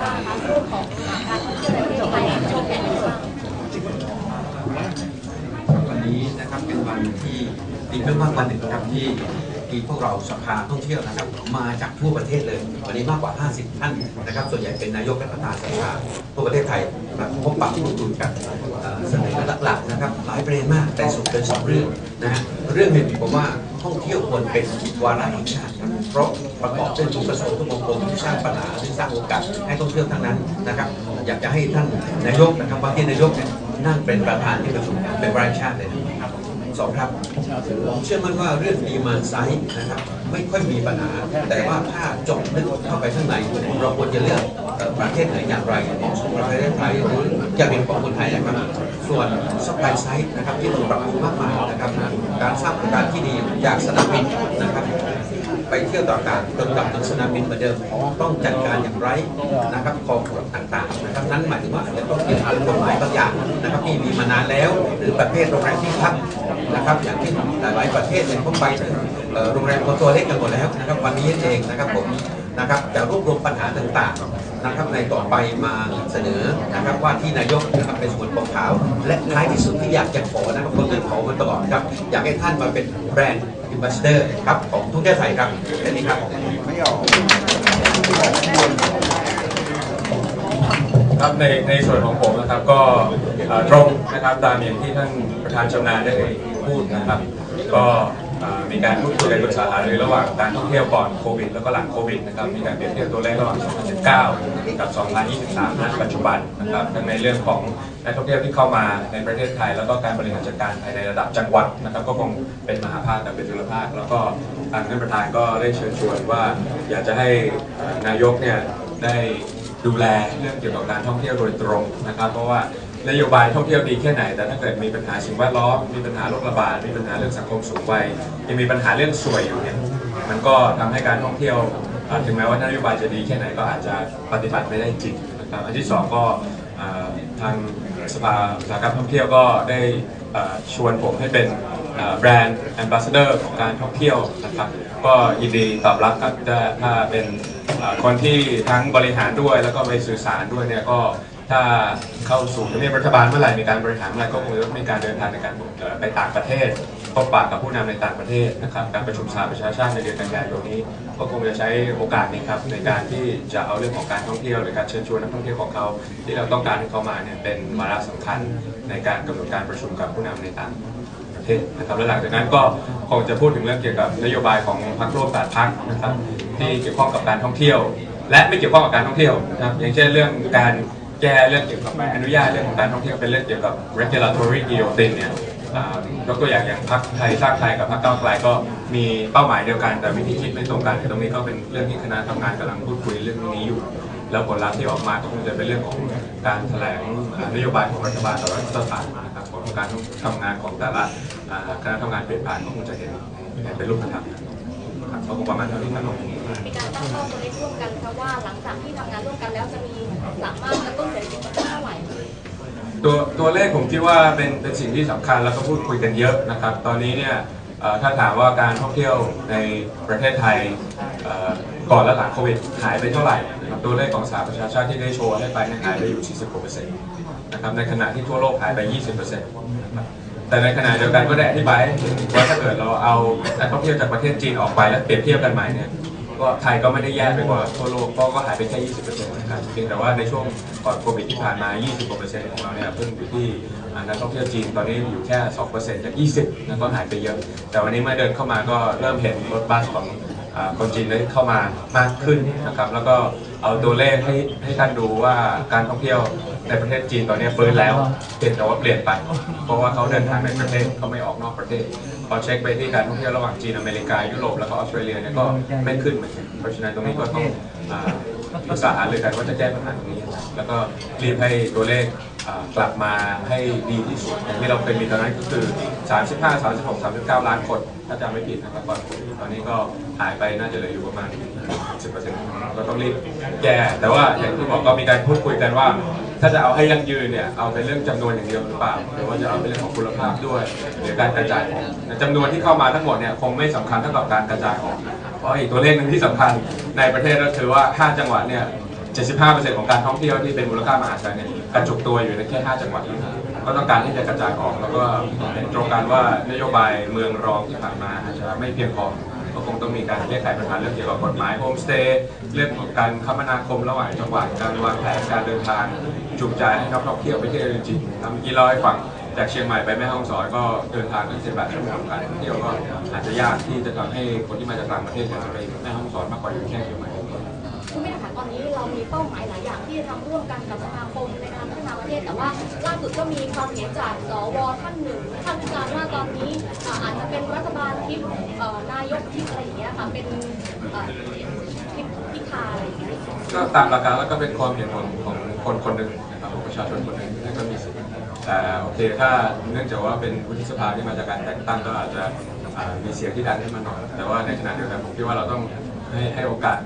บ้างคะเรื่องของการท่องเที่ยวในประเทศไทยช่วงนี้บ้างวันนี้นะครับเป็นวันที่ดีมากๆวันหนึ่งนะครับที่ทีพวกเราสภาท่องเที่ยวนะครับ มาจากทั่วประเทศเลย วันนี้มากกว่า 50 ท่านนะครับ ส่วนใหญ่เป็นนายกและประธานสภาทั่วประเทศไทยมาพบปะพูดคุยกันเอ่อเสนอหลักๆนะครับ หลายประเด็นมากแต่สุดเป็นสองเรื่องนะฮะเรื่องหนึ่งผมว่า ท่องเที่ยวควรเป็นวาระแห่งชาติครับเพราะประกอบด้วยทุกประสงค์ทุกองค์กรที่สร้างปัญหาที่สร้างโอกาสให้ท่องเที่ยวทั้งนั้นนะครับ อยากจะให้ท่านนายกนะครับว่าที่นายกเนี่ยนั่งเป็นประธานที่ประชุมเป็นวาระชาติเลยนะครับสองครับผมเชื่อมั่นว่าเรื่องดีมาไซด์นะครับ ไม่ค่อยมีปัญหา แต่ว่าถ้าเจบลึกเข้าไปข้างในเราควรจะเลือกประเทศไหนอย่างไรเหมาะสมกับประเทศไทยหรือจะเป็นของคนไทยนะครับ ส่วนสปายไซด์นะครับที่ต้องปรับปรุงมากมายนะครับ การสร้างบริการที่ดีจากสนามบินนะครับ ไปเที่ยวต่างๆจนกลับถึงสนามบินเหมือนเดิมต้องจัดการอย่างไรนะครับคอขวดต่างๆนะครับนั้นหมายถึงว่าอาจจะต้องเปลี่ยนผ่านกฎหมายบางอย่างนะครับที่มีมานานแล้ว หรือประเภทโรงแรมที่พักนะครับอย่างที่หลายๆประเทศเนี่ยเขาไปถึงโรงแรมตัวเล็กกันหมดแล้วนะครับวันนี้เองนะครับผม นะครับจะรวบรวมปัญหาต่างๆนะครับในต่อไปมาเสนอนะครับว่าที่นายกนะครับเป็นส่วนของขาว และท้ายที่สุดที่อยากจะขอนะครับคนที่ขอมาตลอดครับ อยากให้ท่านมาเป็นแบรนด์อิมบัสเดอร์ครับของทุ่งแก้ไทยครับแค่นี้ครับครับในในส่วนของผมนะครับก็ตรงนะครับตามอย่างที่ท่านประธานชำนาญได้พูดนะครับ ก็ มีการพูดคุยกันปรึกษาหารือระหว่างการท่องเที่ยวก่อนโควิด แล้วก็หลังโควิดนะครับมีการเปรียบเทียบตัวเลขระหว่าง 2019 กับ 2023ณปัจจุบันนะครับทั้งในเรื่องของนักท่องเที่ยวที่เข้ามาในประเทศไทย แล้วก็การบริหารจัดการภายในระดับจังหวัดนะครับก็คงเป็นมหาภาคแต่เป็นจุลภาค แล้วก็ทางท่านประธานก็ได้เชิญชวนว่า อยากจะให้นายกเนี่ยได้ดูแลเรื่องเกี่ยวกับการท่องเที่ยวโดยตรงนะครับ เพราะว่า นโยบายท่องเที่ยวดีแค่ไหน แต่ถ้าเกิดมีปัญหาสิ่งแวดล้อมมีปัญหาโรคระบาดมีปัญหาเรื่องสังคมสูงวัยยังมีปัญหาเรื่องสวยอยู่เนี่ยมันก็ทำให้การท่องเที่ยวถึงแม้ว่านโยบายจะดีแค่ไหนก็อาจจะปฏิบัติไม่ได้จริงนะครับอันที่สองก็ทางสภาอุตสาหกรรมท่องเที่ยวก็ได้ชวนผมให้เป็นแบรนด์แอมบาสเดอร์ของการท่องเที่ยวนะครับก็ยินดีตอบรับครับถ้าเป็นคนที่ทั้งบริหารด้วยแล้วก็ไปสื่อสารด้วยเนี่ยก็ ถ้าเข้าสู่ทำเนียบรัฐบาลเมื่อไหร่มีการบริหารเมื่อไหร่ก็คงจะต้องมีการเดินทางในการไปต่างประเทศพบปะกับผู้นำในต่างประเทศนะครับการประชุมสหประชาชาติในเดือนกันยายนนี้ ก็คงจะใช้โอกาสนี้ครับในการที่จะเอาเรื่องของการท่องเที่ยวหรือการเชิญชวนนักท่องเที่ยวของเขาที่เราต้องการให้เขามาเนี่ยเป็นวาระสำคัญในการกำหนดการประชุมกับผู้นำในต่างประเทศนะครับและหลังจากนั้นก็คงจะพูดถึงเรื่องเกี่ยวกับนโยบายของพรรคร่วมแปดพรรคนะครับที่เกี่ยวข้องกับการท่องเที่ยว และไม่เกี่ยวข้องกับการท่องเที่ยวนะครับอย่างเช่นเรื่องการ แก้เรื่องเกี่ยวกับใบอนุญาตเรื่องของการท่องเที่ยวเป็นเรื่องเกี่ยวกับ regulatory guillotine เนี่ยอ่ายกตัวอย่างอย่างพรรคไทยสร้างไทยกับพรรคก้าวไกลก็มีเป้าหมายเดียวกัน แต่วิธีคิดไม่ตรงกันตรงนี้ก็เป็นเรื่องที่คณะทำงานกำลังพูดคุยเรื่องนี้อยู่ แล้วผลลัพธ์ที่ออกมาก็คงจะเป็นเรื่องของการแถลงนโยบายของรัฐบาลต่อรัฐสภานะครับผลของการทำงานของแต่ละอ่าคณะทำงานเปลี่ยนผ่านก็คงจะเห็นเป็นรูปธรรม ครับก็คงประมาณเท่านี้ครับมีการตั้งเป้าตัวเลขร่วมกันเพราะว่าหลังจากที่ทำงานร่วมกันแล้วจะมีสามารถกระตุ้นเศรษฐกิจได้เท่าไหร่ตัวตัวเลขผมคิดว่าเป็นเป็นสิ่งที่สำคัญแล้วก็พูดคุยกันเยอะนะครับ ตอนนี้เนี่ยเอ่อถ้าถามว่าการท่องเที่ยวในประเทศไทยเอ่อก่อนและหลังโควิดหายไปเท่าไหร่นะครับตัวเลขของสหประชาชาติที่ได้โชว์ให้ไปเนี่ยหายไปอยู่ 40กว่าเปอร์เซ็นต์นะครับในขณะที่ทั่วโลกหายไป 20เปอร์เซ็นต์นะครับ แต่ในขณะเดียวกันก็ได้อธิบายให้เห็นว่าถ้าเกิดเราเอานักท่องเที่ยวจากประเทศจีนออกไปแล้วเปรียบเทียบกันใหม่เนี่ยก็ไทยก็ไม่ได้แย่ไปกว่าทั่วโลกก็ก็หายไปแค่ 20%นะครับเพียงแต่ว่าในช่วงก่อนโควิดที่ผ่านมา 20กว่าเปอร์เซ็นต์ของเราเนี่ยเพิ่งอยู่ที่อ่านักท่องเที่ยวจีนตอนนี้อยู่แค่ 2%จาก 20นั่นก็หายไปเยอะ แต่วันนี้เมื่อเดินเข้ามาก็เริ่มเห็นรถบัสของคนจีนได้เข้ามามากขึ้นนะครับแล้วก็เอาตัวเลขให้ให้ท่านดูว่าการท่องเที่ยว ในประเทศจีนตอนนี้ฟื้นแล้วเพียงแต่ว่าเปลี่ยนไป เพราะว่าเขาเดินทางในประเทศเขาไม่ออกนอกประเทศพอเช็คไปที่การท่องเที่ยวระหว่างจีนอเมริกายุโรปแล้วก็ออสเตรเลียเนี่ยก็ไม่ขึ้นเหมือนกันเพราะฉะนั้นตรงนี้ก็ต้องปรึกษาหารือกันว่าจะแก้ปัญหาตรงนี้ แล้วก็รีบให้ตัวเลขกลับมาให้ดีที่สุดอย่างที่เราเคยมีตอนนั้นก็คือ 35 36 39 ล้านคนถ้าจำไม่ผิดนะครับตอนนี้ก็หายไปน่าจะเหลืออยู่ประมาณ 10%ก็ต้องรีบแก้แต่ว่าอย่างที่บอกก็มีการพูดคุยกันว่า ถ้าจะเอาให้ยั่งยืนเนี่ยเอาเป็นเรื่องจำนวนอย่างเดียวหรือเปล่าหรือว่าจะเอาเป็นเรื่องของคุณภาพด้วยหรือการกระจายออกจำนวนที่เข้ามาทั้งหมดเนี่ยคงไม่สำคัญเท่ากับการกระจายออกเพราะอีกตัวเลขหนึ่งที่สำคัญในประเทศก็คือว่า 5 จังหวัดเนี่ย75%ของการท่องเที่ยวที่เป็นมูลค่ามหาศาลเนี่ยกระจุกตัวอยู่ในแค่ 5 จังหวัดก็ต้องการที่จะกระจายออก แล้วก็เห็นตรงกันว่านโยบายเมืองรองที่ผ่านมาอาจจะไม่เพียงพอ ก็คงต้องมีการแก้ไขปัญหาเรื่องเกี่ยวกับกฎหมายโฮมสเตย์เรื่องของการคมนาคมระหว่างจังหวัดการวางแผนการเดินทางจูงใจให้นักท่องเที่ยวไปเที่ยวจริงๆเมื่อกี้เล่าให้ฟังจากเชียงใหม่ไปแม่ฮ่องสอนก็เดินทางตั้ง18ชั่วโมงการท่องเที่ยวก็อาจจะยากที่จะทำให้คนที่มาจากต่างประเทศอยากจะไปแม่ฮ่องสอนมากกว่าอยู่แค่เชียงใหม่คุณไม่คะตอนนี้เรามีเป้าหมายหลายอย่างที่จะทำร่วมกันกับสมาคมในการพัฒนาประเทศแต่ว่าล่าสุดก็มีความเห็นจากสวท่านหนึ่งท่านวิจารณ์ว่าตอนนี้อาจจะเป็นรัฐบาลทิพย์นายกทิพ ย์อะไรอย่างเป็นพิธาอะไรอย่างเงี้ยก็ตามหลักการแล้วก็เป็นความเห็นของของคนคนหนึ่งนะครับของประชาชนคนหนึ่งนั่นก็มีสิทธิ์แต่โอเคถ้าเนื่องจากว่าเป็นวุฒิสภาที่มาจากการแต่งตั้งก็อาจจะมีเสียงที่ดันขึ้นมาหน่อยแต่ว่าในขณะเดียวกันผมคิดว่าเราต้องให้ให้โอกาส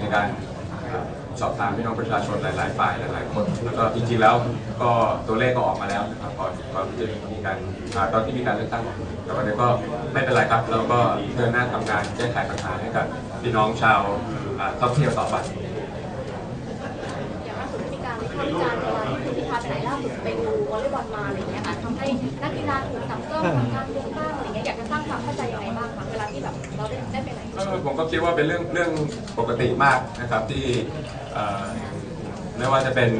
ในการ สอบถามพี่น้องประชาชนหลาย ๆ ฝ่ายหลาย ๆ คน แล้วก็จริง ๆ แล้วก็ตัวเลขก็ออกมาแล้วนะครับก่อนก่อนที่จะมีการอ่าตอนที่มีการเลือกตั้งแต่วันนี้ก็ไม่เป็นไรครับเราก็เดินหน้าทำงานแก้ไขปัญหาให้กับพี่น้องชาวอ่าท่องเที่ยวต่อไป อย่างล่าสุดที่มีการวิพากษ์วิจารณ์เวลาที่คุณพิธาไปไหนล่าสุดไปดูวอลเลย์บอลมาอะไรอย่างเงี้ยค่ะทำให้นักกีฬาถูกจับจ้องทำการเลือกตั้งอะไรอย่างเงี้ยอยากจะสร้างความเข้าใจยังไงบ้างคะเวลาที่แบบเราได้ได้ไปไหน เอ่อผมก็คิดว่าเป็นเรื่องเรื่องปกติมากนะครับที่เอ่อ ไม่ว่าจะเป็น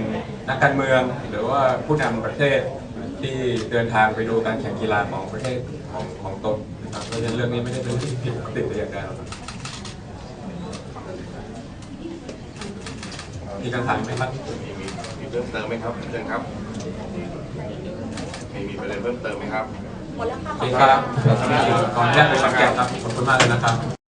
นักการเมืองหรือว่าผู้นำประเทศที่เดินทางไปดูการแข่งกีฬาของประเทศของของตนนะครับเพราะฉะนั้นเรื่องนี้ไม่ได้เป็นเรื่องที่ผิดปกติแต่อย่างใดหรอกครับมีคำถามไหมครับมีมีมีเพิ่มเติมไหมครับเชิญครับมีมีประเด็นเพิ่มเติมไหมครับ หมดแล้วค่ะ โอเคครับขออนุญาตไปสังเกตครับขอบคุณมากเลยนะครับ